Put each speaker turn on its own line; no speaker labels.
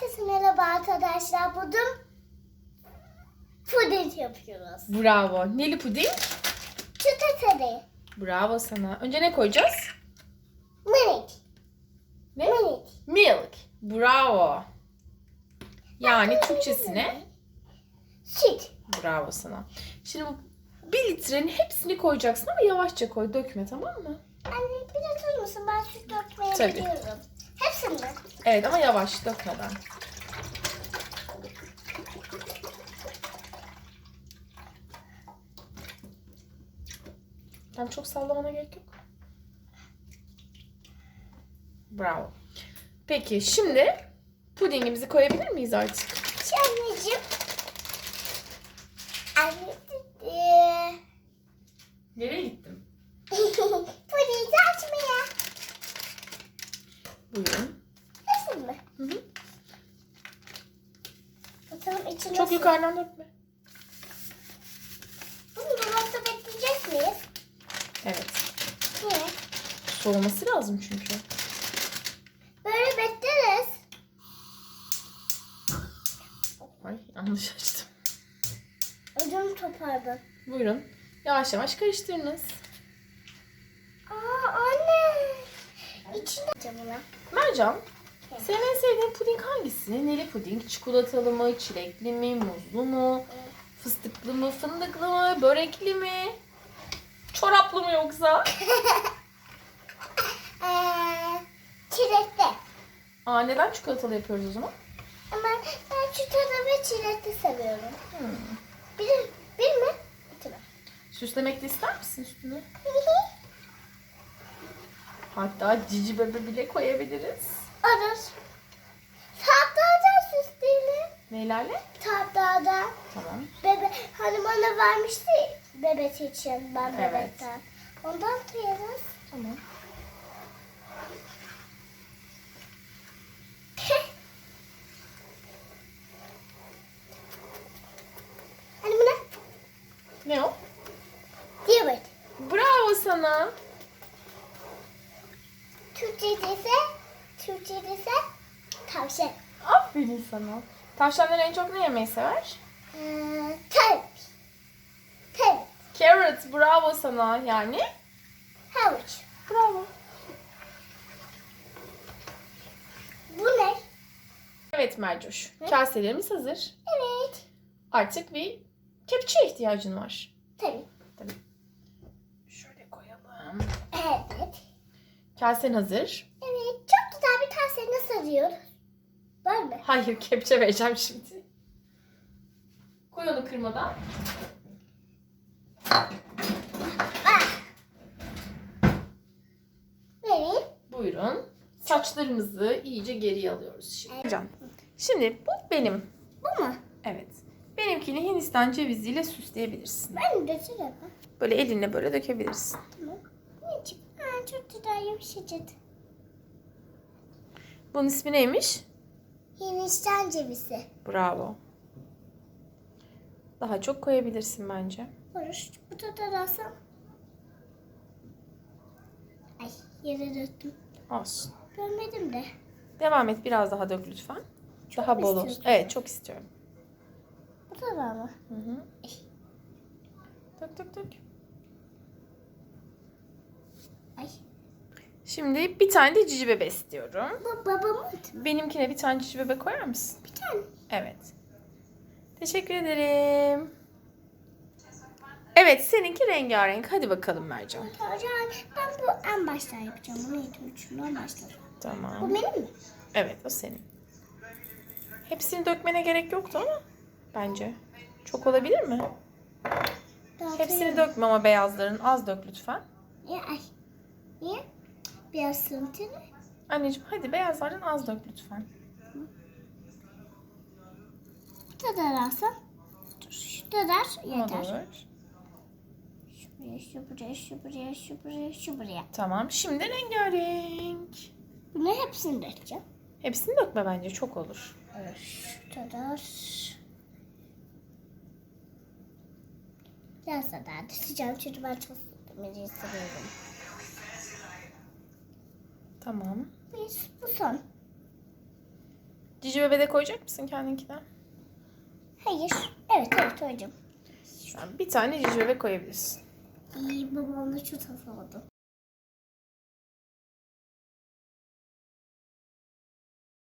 Herkese merhaba arkadaşlar. Bugün puding yapıyoruz.
Bravo. Neli puding?
Çıtatari.
Bravo sana. Önce ne koyacağız?
Minik.
Ne?
Minik.
Milk. Bravo. Yani Türkçesine
Süt.
bravo sana. Şimdi bu bir litrenin hepsini koyacaksın ama yavaşça koy. Dökme tamam mı?
Anne bir oturur musun? Ben süt dökmeyi
Tabii.
biliyorum. Hepsini.
Evet ama yavaş dökmeden. Tam çok sallamana gerek yok. Bravo. Peki şimdi pudingimizi koyabilir miyiz artık?
Anneciğim. Anne dedi.
Nereye gittim?
Pudingi açmaya.
Buyurun.
Hepsini mi?
Hı hı.
Bakalım içine
Çok
su-
yukarıdan dökme.
Bunu dolapta bekleyecek miyiz?
Evet.
Niye?
Soğuması lazım çünkü.
Böyle bekleriz.
Ay yanlış açtım.
Ödüm topardı.
Buyurun. Yavaş yavaş karıştırınız.
Aa anne. İçinde buna.
Mercan, senin en sevdiğin puding hangisi? Neli puding? Çikolatalı mı, çilekli mi, muzlu mu, fıstıklı mı, fındıklı mı, börekli mi? Çoraplı mı yoksa?
Ee, çilekli.
Aa neden çikolatalı yapıyoruz o zaman?
Ama ben çikolata ve çilekli seviyorum.
Hmm.
Bir, bir mi? İki mi?
Süslemek de ister misin üstüne? Hatta cici bebe bile koyabiliriz.
Olur. Tatlıda süsleyelim.
Neylerle?
Tatlıda.
Tamam.
Bebe, hani bana vermişti bebek için ben
Evet.
bebekten. Ondan koyarız.
Tamam.
hani bu ne?
Ne o?
Diyabet.
Bravo sana.
Türkçe'de ise Türkçe'de ise tavşan.
Aferin sana. Tavşanlar en çok ne yemeyi sever?
Tavuk.
Carrot. Bravo sana. Yani?
Havuç.
Bravo.
Bu ne?
Evet Mercoş. Kaselerimiz hazır.
Evet.
Artık bir kepçeye ihtiyacın var.
Tabii.
Şöyle koyalım.
Evet.
Kasen hazır.
Evet. Çok güzel bir tavsiye nasıl arıyoruz? Var mı?
Hayır kepçe vereceğim şimdi. Koy onu kırmadan.
Vereyim.
Buyurun. Saçlarımızı iyice geriye alıyoruz şimdi. Hocam. Şimdi bu benim.
Bu mu?
Evet. Benimkini Hindistan ceviziyle süsleyebilirsin.
Ben de şöyle
Böyle elinle böyle dökebilirsin.
Tamam. Ne çıktı? Ha, çok güzel yumuşacık.
Bunun ismi neymiş?
Hindistan cevizi.
Bravo. Daha çok koyabilirsin bence.
Barış, bu da alsam. Ay, yere döktüm.
Olsun.
Görmedim de.
Devam et biraz daha dök lütfen. daha
mu
bol olsun. Evet çok istiyorum.
Bu da var mı?
Hı hı. Dök dök dök.
Ay.
Şimdi bir tane de cici bebe istiyorum.
Bu babamın
Benimkine bir tane cici bebe koyar mısın?
bir tane.
Evet. Teşekkür ederim. Evet seninki rengarenk. Hadi bakalım Mercan.
Hocam ben bu en baştan yapacağım. Bunu eğitim üçünden başladım. Bu
Tamam.
benim mi?
Evet o senin. Hepsini dökmene gerek yoktu ama bence. Çok olabilir mi?
Daha
Hepsini dökme ama beyazların. Az dök lütfen.
Ya, ay. Niye? Biraz sırıntını.
Anneciğim hadi beyazlardan az dök lütfen.
Bu kadar alsam. Dur, şu kadar yeter.
Olur.
Şu buraya, şu buraya, şu buraya, şu buraya, şu buraya.
Tamam. Şimdi rengarenk.
Bunu hepsini dökeceğim.
Hepsini dökme bence çok olur.
Evet, şu kadar. Biraz da daha düşeceğim çünkü ben çok demeyi seviyorum.
Tamam.
Biz bu son.
Cici bebe de koyacak mısın kendinkine?
Hayır. Evet evet hocam.
Yani bir tane cici bebe koyabilirsin.
İyi babamla çok hafaladım.